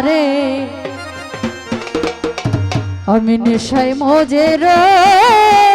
রে আমি নেশায় মজে রয়ে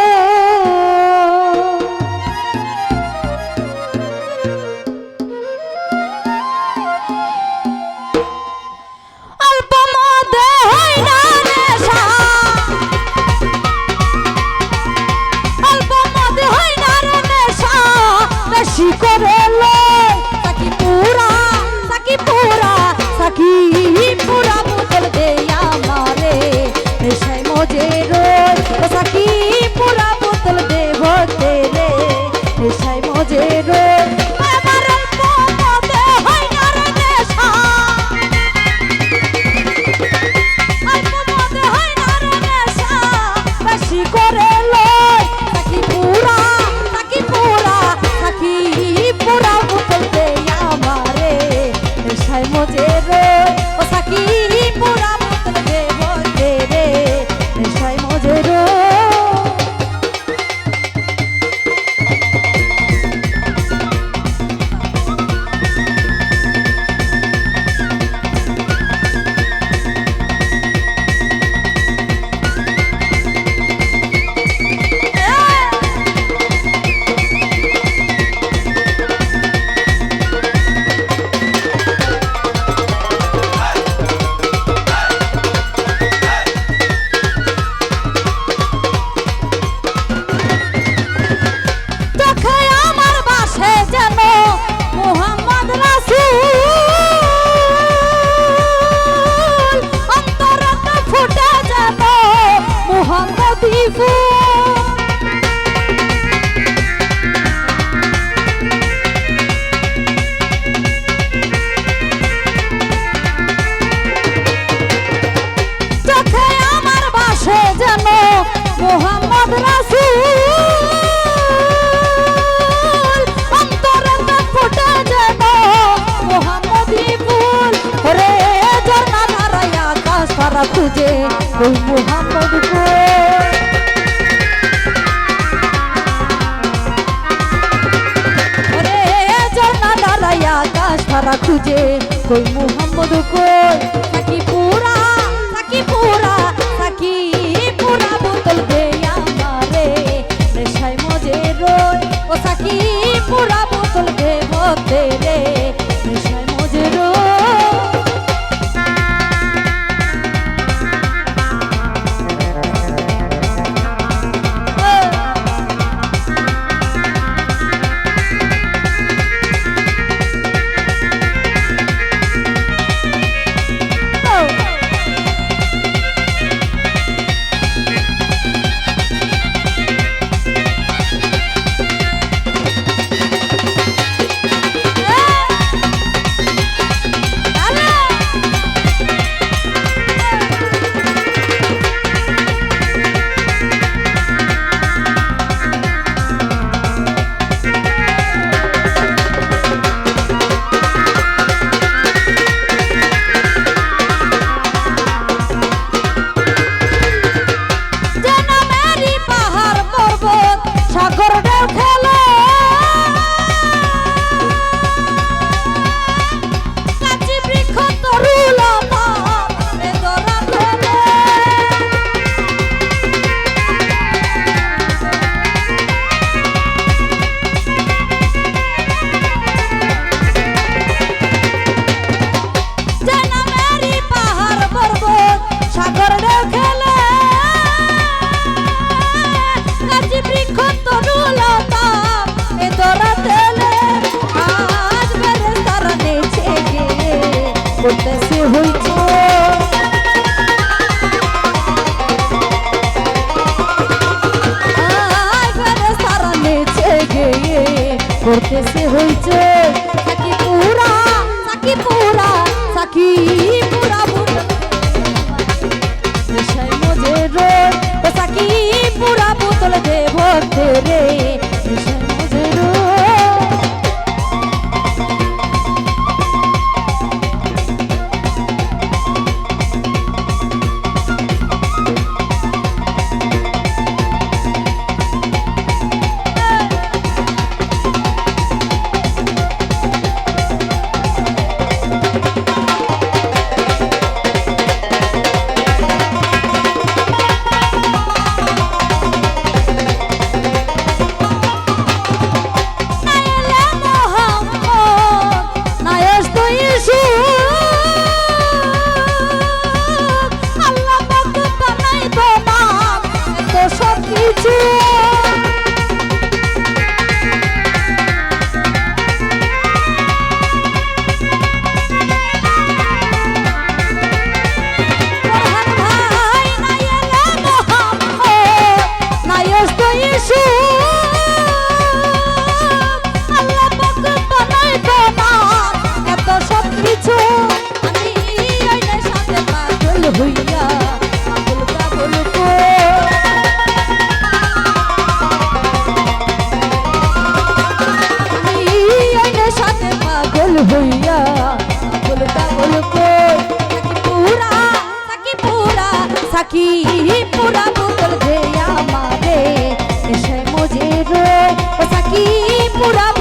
যে ওই মোহাম্মদ সারা খুঁজে কই মোহাম্মদ কই? থাকি পুরা থাকি পুরা থাকি পুরা বোতল দে আমারে। নেশায় মজে রোয় ও থাকি পুরা বোতল দে মতে রে। Jesus! pura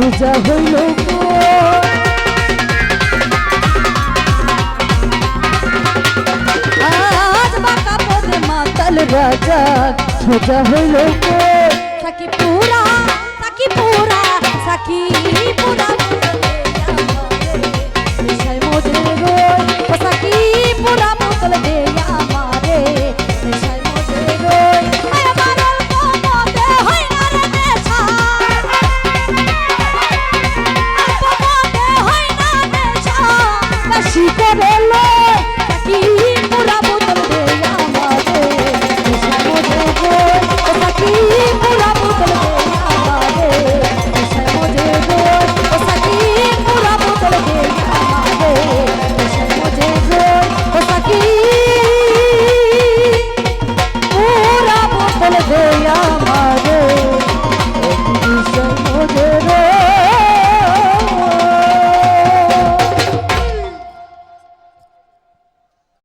সোজা হইল মাতাল রাজা। সোজা হইল সাকি পুরা সাকি পুরা সাকি পুরা।